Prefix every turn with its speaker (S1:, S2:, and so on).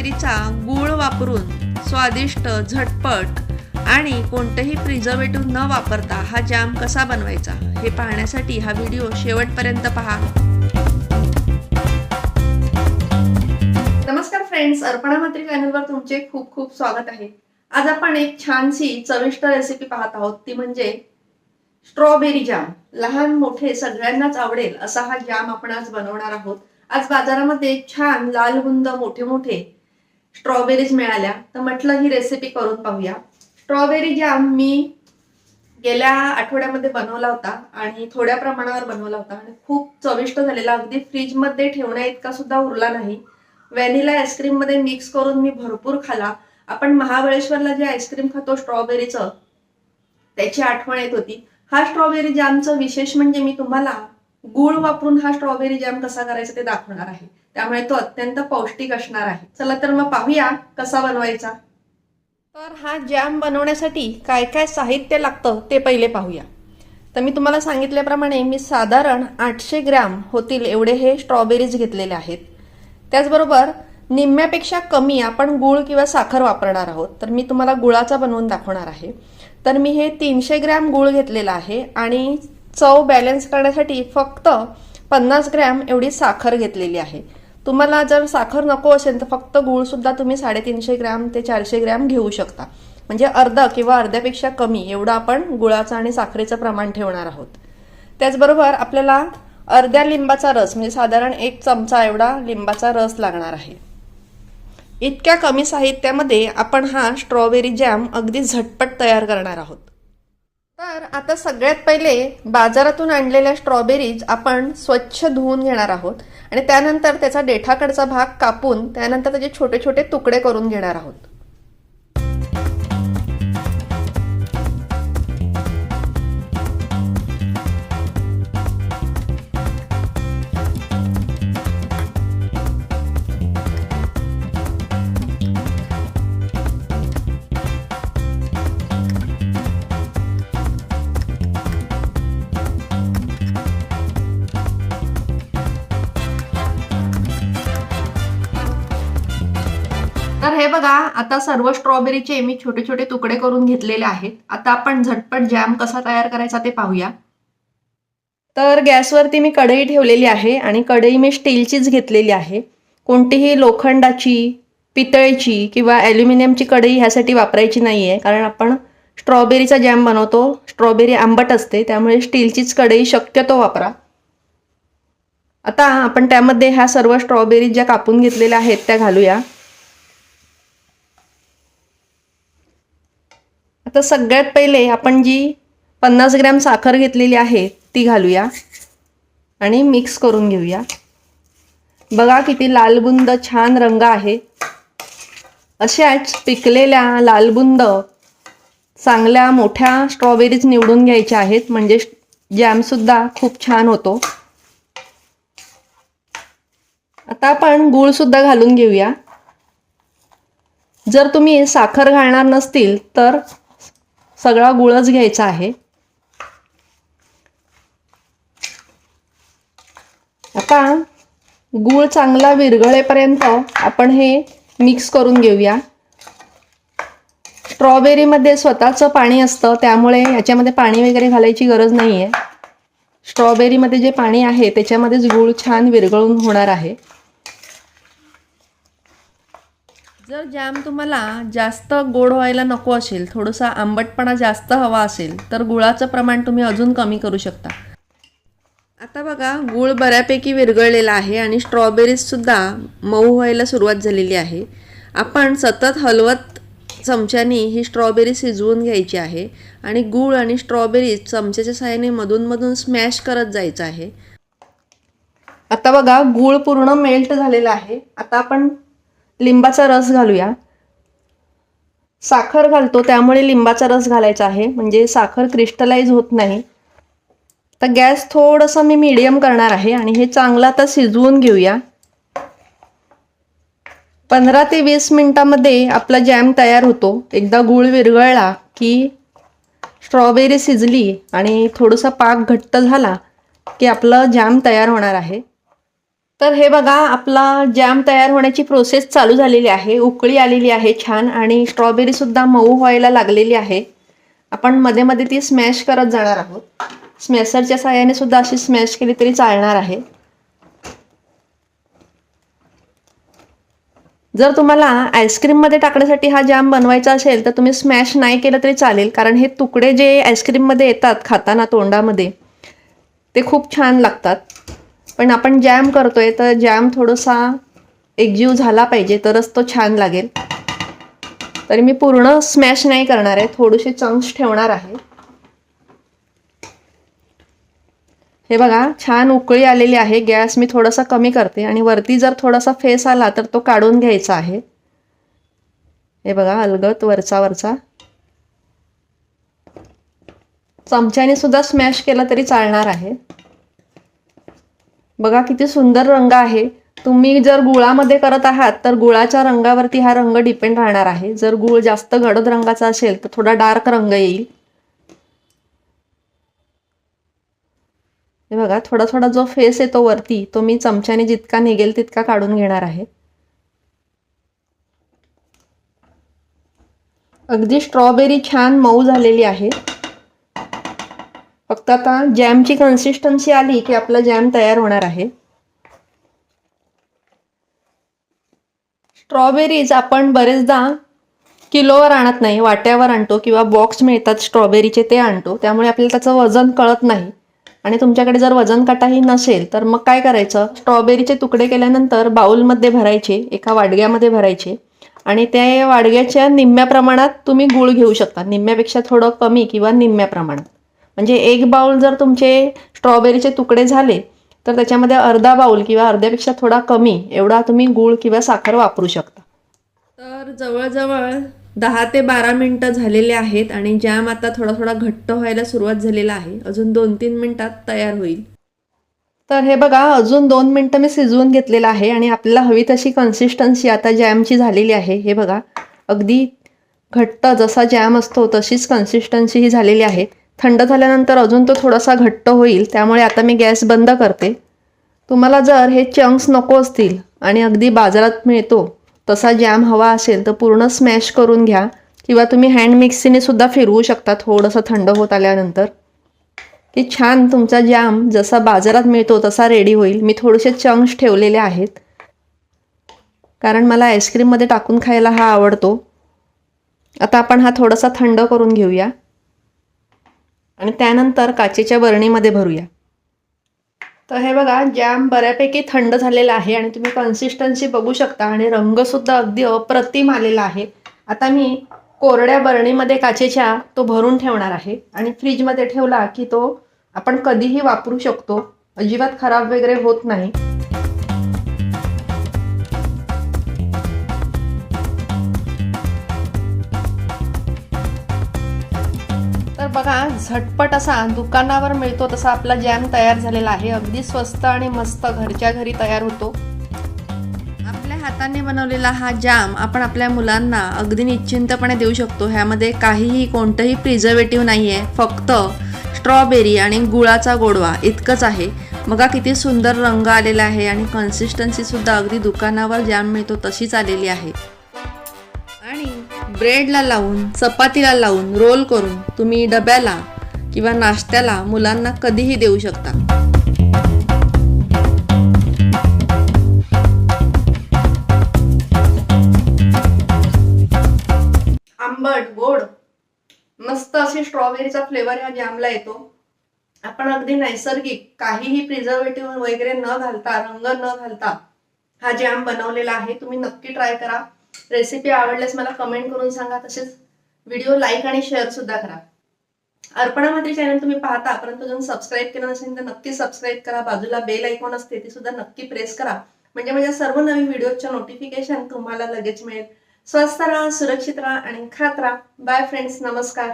S1: स्ट्रॉबेरीचा गूळ वापरून स्वादिष्ट झटपट आणि कोणतेही प्रिझर्वेटिव्ह न वापरता हा जॅम कसा बनवायचा हे पाहण्यासाठी हा व्हिडिओ शेवटपर्यंत पहा. नमस्कार फ्रेंड्स अर्पणा मात्री चॅनलवर तुमचे खूप खूप स्वागत आहे. आज आपण एक छानशी चविष्ट रेसिपी पाहत आहोत ती म्हणजे स्ट्रॉबेरी जाम लहान मोठे सगळ्यांनाच आवडेल असा हा जाम आपण आज बनवणार आहोत. आज बाजारामध्ये छान लाल बुंद मोठे मोठे स्ट्रॉबेरीज मिळाल्या तर म्हटलं ही रेसिपी करून पाहूया. स्ट्रॉबेरी जाम मी गेल्या आठवड्यामध्ये बनवला होता आणि थोड्या प्रमाणावर बनवला होता आणि खूप चविष्ट झालेला अगदी फ्रीजमध्ये ठेवण्या इतका सुद्धा उरला नाही. व्हॅनिला आईस्क्रीममध्ये मिक्स करून मी भरपूर खाला. आपण महाबळेश्वरला जे आईस्क्रीम खातो स्ट्रॉबेरीचं त्याची आठवण येत होती. हा स्ट्रॉबेरी जामचं विशेष म्हणजे मी तुम्हाला गूळ वापरून हा स्ट्रॉबेरी जॅम कसा करायचा ते दाखवणार आहे. त्यामुळे तो अत्यंत पौष्टिक असणार आहे. चला तर मग पाहूया कसा बनवायचा. तर हा जॅम बनवण्यासाठी काय काय साहित्य लागतं ते पहिले पाहूया. तर मी तुम्हाला सांगितल्याप्रमाणे मी साधारण आठशे ग्रॅम होतील एवढे हे स्ट्रॉबेरीज घेतलेले आहेत. त्याचबरोबर निम्म्यापेक्षा कमी आपण गूळ किंवा साखर वापरणार आहोत. तर मी तुम्हाला गुळाचा बनवून दाखवणार आहे. तर मी हे तीनशे ग्रॅम गूळ घेतलेला आहे आणि चव बॅलन्स करण्यासाठी फक्त पन्नास ग्रॅम एवढी साखर घेतलेली आहे. तुम्हाला जर साखर नको असेल तर फक्त गूळ सुद्धा तुम्ही साडेतीनशे ग्रॅम ते चारशे ग्रॅम घेऊ शकता. म्हणजे अर्धा किंवा अर्ध्यापेक्षा कमी एवढं आपण गुळाचं आणि साखरेचं प्रमाण ठेवणार आहोत. त्याचबरोबर आपल्याला अर्ध्या लिंबाचा रस म्हणजे साधारण एक चमचा एवढा लिंबाचा रस लागणार आहे. इतक्या कमी साहित्यामध्ये आपण हा स्ट्रॉबेरी जॅम अगदी झटपट तयार करणार आहोत. तर आता सगळ्यात पहिले बाजारातून आणलेल्या स्ट्रॉबेरीज आपण स्वच्छ धुवून घेणार आहोत आणि त्यानंतर त्याचा देठाकडचा भाग कापून त्यानंतर त्याचे छोटे छोटे तुकडे करून घेणार आहोत. हे बघा आता सर्व स्ट्रॉबेरीचे मी छोटे छोटे तुकडे करून घेतलेले आहेत. आता आपण झटपट जॅम कसा तयार करायचा ते पाहूया. तर गॅसवरती मी कढई ठेवलेली आहे आणि कढई मी स्टीलचीच घेतलेली आहे. कोणतीही लोखंडाची पितळेची किंवा ॲल्युमिनियमची कढई ह्यासाठी वापरायची नाही आहे कारण आपण स्ट्रॉबेरीचा जॅम बनवतो स्ट्रॉबेरी आंबट असते त्यामुळे स्टीलचीच कढई शक्यतो वापरा. आता आपण त्यामध्ये ह्या सर्व स्ट्रॉबेरी ज्या कापून घेतलेल्या आहेत त्या घालूया. आता सगळ्यात पहिले आपण जी पन्नास ग्रॅम साखर घेतलेली आहे ती घालूया आणि मिक्स करून घेऊया. बघा किती लालबुंद छान रंग आहे. अशाच पिकलेल्या लालबुंद चांगल्या मोठ्या स्ट्रॉबेरीज निवडून घ्यायच्या आहेत म्हणजे जॅमसुद्धा खूप छान होतो. आता आपण गूळसुद्धा घालून घेऊया. जर तुम्ही साखर घालणार नसतील तर सगळा गुळच घ्यायचा आहे. आता गूळ चांगला विरघळेपर्यंत आपण हे मिक्स करून घेऊया. स्ट्रॉबेरीमध्ये स्वतःचं पाणी असतं त्यामुळे याच्यामध्ये पाणी वगैरे घालायची गरज नाही आहे स्ट्रॉबेरीमध्ये जे पाणी आहे त्याच्यामध्येच गूळ छान विरघळून होणार आहे. जर जॅम तुम्हाला जास्त गोड व्हायला नको असेल थोडंसं आंबटपणा जास्त हवा असेल तर गुळाचं प्रमाण तुम्ही अजून कमी करू शकता. आता बघा गूळ बऱ्यापैकी विरघळलेला आहे आणि स्ट्रॉबेरीजसुद्धा मऊ व्हायला सुरुवात झालेली आहे. आपण सतत हलवत चमच्यानी ही स्ट्रॉबेरी शिजवून घ्यायची आहे आणि गूळ आणि स्ट्रॉबेरी चमच्याच्या साह्याने मधूनमधून स्मॅश करत जायचं आहे. आता बघा गूळ पूर्ण मेल्ट झालेला आहे. आता आपण लिंबाचा रस घालूया. साखर घालतो त्यामुळे लिंबाचा रस घालायचा आहे. म्हणजे साखर क्रिस्टलाइज होत नाही. तर गॅस थोडंसं मी मीडियम करणार आहे आणि हे चांगलं आता शिजवून घेऊया. पंधरा ते वीस मिनिटामध्ये आपला जॅम तयार होतो. एकदा गूळ विरघळला की स्ट्रॉबेरी शिजली आणि थोडंसं पाक घट्ट झाला की आपलं जॅम तयार होणार आहे. तर हे बघा आपला जॅम तयार होण्याची प्रोसेस चालू झालेली आहे. उकळी आलेली आहे छान आणि स्ट्रॉबेरीसुद्धा मऊ व्हायला लागलेली आहे. आपण मध्ये मध्ये ती स्मॅश करत जाणार आहोत. स्मॅशरच्या साह्याने सुद्धा अशी स्मॅश केली तरी चालणार आहे. जर तुम्हाला आईस्क्रीममध्ये टाकण्यासाठी हा जॅम बनवायचा असेल तर तुम्ही स्मॅश नाही केलं तरी चालेल. कारण हे तुकडे जे आईस्क्रीममध्ये येतात खाताना तोंडामध्ये ते खूप छान लागतात. पण आपण जॅम करतोय तर जॅम थोडासा एकजीव झाला पाहिजे तरच तो छान लागेल. तरी मी पूर्ण स्मॅश नाही करणार आहे थोडेसे चंक्स ठेवणार आहे. हे बघा छान उकळी आलेली आहे गॅस मी थोडासा कमी करते आणि वरती जर थोडासा फेस आला तर तो काढून घ्यायचा आहे. हे बघा अलगत वरचा वरचा. चमच्याने सुद्धा स्मॅश केला तरी चालणार आहे. बघा किती सुंदर रंग आहे. तुम्ही जर गुळामध्ये करत आहात तर गुळाच्या रंगावरती हा रंग डिपेंड राहणार आहे. जर गुळ जास्त गडद रंगाचा असेल तर थोडा डार्क रंग येईल. हे बघा थोडा थोडा जो फेस येतो वरती तो मी चमच्याने जितका निघेल तितका काढून घेणार आहे. अगदी स्ट्रॉबेरी छान मऊ झालेली आहे. आता आता जॅमची कन्सिस्टन्सी आली की आपला जॅम तयार होणार आहे. स्ट्रॉबेरीज आपण बरेचदा किलोवर आणत नाही वाट्यावर आणतो किंवा बॉक्स मिळतात स्ट्रॉबेरीचे ते आणतो. त्यामुळे आपल्याला त्याचं वजन कळत नाही. आणि तुमच्याकडे जर वजन काटाही नसेल तर मग काय करायचं? स्ट्रॉबेरीचे तुकडे केल्यानंतर बाउलमध्ये भरायचे एका वाडग्यामध्ये भरायचे. आणि त्या वाडग्याच्या निम्म्या प्रमाणात तुम्ही गूळ घेऊ शकता. निम्म्यापेक्षा थोडं कमी किंवा निम्म्या प्रमाणात. म्हणजे एक बाउल जर तुमचे स्ट्रॉबेरीचे तुकडे झाले तर त्याच्यामध्ये अर्धा बाउल किंवा अर्ध्यापेक्षा थोडा कमी एवढा तुम्ही गूळ किंवा साखर वापरू शकता. तर जवळजवळ दहा ते बारा मिनटं झालेले आहेत आणि जॅम आता थोडा थोडा घट्ट व्हायला सुरुवात झालेला आहे. अजून दोन तीन मिनटात तयार होईल. तर हे बघा अजून दोन मिनटं मी शिजवून घेतलेलं आहे आणि आपल्याला हवी तशी कन्सिस्टन्सी आता जॅमची झालेली आहे. हे बघा अगदी घट्ट जसा जॅम असतो तशीच कन्सिस्टन्सी ही झालेली आहे. थंड झाल्यानंतर अजून तो थोडासा घट्ट होईल त्यामुळे आता मी गॅस बंद करते. तुम्हाला जर हे चंक्स नको असतील आणि अगदी बाजारात मिळतो तसा जॅम हवा असेल तर पूर्ण स्मॅश करून घ्या किंवा तुम्ही हँड मिक्सीने सुद्धा फिरवू शकता थोडंसं थंड होत आल्यानंतर. की छान तुमचा जॅम जसा बाजारात मिळतो तसा रेडी होईल. मी थोडेसे चंक्स ठेवलेले आहेत. कारण मला आईस्क्रीममध्ये टाकून खायला हा आवडतो. आता आपण हा थोडासा थंड करून घेऊया. आणि त्यानंतर काचेच्या बरणीमध्ये भरूया. तर हे बघा जॅम बऱ्यापैकी थंड झालेला आहे आणि तुम्ही कन्सिस्टन्सी बघू शकता आणि रंगसुद्धा अगदी अप्रतिम आलेला आहे. आता मी कोरड्या बरणीमध्ये काचेच्या तो भरून ठेवणार आहे आणि फ्रीजमध्ये ठेवला की तो आपण कधीही वापरू शकतो. अजिबात खराब वगैरे होत नाही. बघा झटपट असा दुकानावर मिळतो तसा आपला जॅम तयार झालेला आहे. अगदी स्वस्त आणि मस्त घरच्या घरी तयार होतो. आपल्या हाताने बनवलेला हा जाम आपण आपल्या मुलांना अगदी निश्चिंतपणे देऊ शकतो. ह्यामध्ये काहीही कोणतंही प्रिझर्वेटिव्ह नाही आहे फक्त स्ट्रॉबेरी आणि गुळाचा गोडवा इतकंच आहे. बघा किती सुंदर रंग आलेला आहे आणि कन्सिस्टन्सीसुद्धा अगदी दुकानावर जॅम मिळतो तशीच आलेली आहे. ब्रेडला लावून चपातीला लावून रोल करून तुम्ही डब्याला किंवा नाश्त्याला मुलांना कधीही देऊ शकता. आंबट गोड मस्त अशी स्ट्रॉबेरीचा फ्लेवर ह्या जॅमला येतो. आपण अगदी नैसर्गिक काहीही प्रिझर्वेटिव्ह वगैरे न घालता रंग न घालता हा जॅम बनवलेला आहे. तुम्ही नक्की ट्राय करा. रेसिपी आवडल्यास मला कमेंट करून सांगा. तसेच व्हिडिओ लाईक आणि शेअर सुद्धा करा. अर्पणा चॅनल तुम्ही पाहता परंतु अजून सबस्क्राईब केलं नसेल तर नक्की सबस्क्राईब करा. बाजूला बेल ऐकॉन असते ती सुद्धा नक्की प्रेस करा. म्हणजे माझ्या सर्व नवीन व्हिडिओच्या नोटिफिकेशन तुम्हाला लगेच मिळेल. स्वस्त राहा सुरक्षित राहा आणि खात राहा. बाय फ्रेंड्स नमस्कार.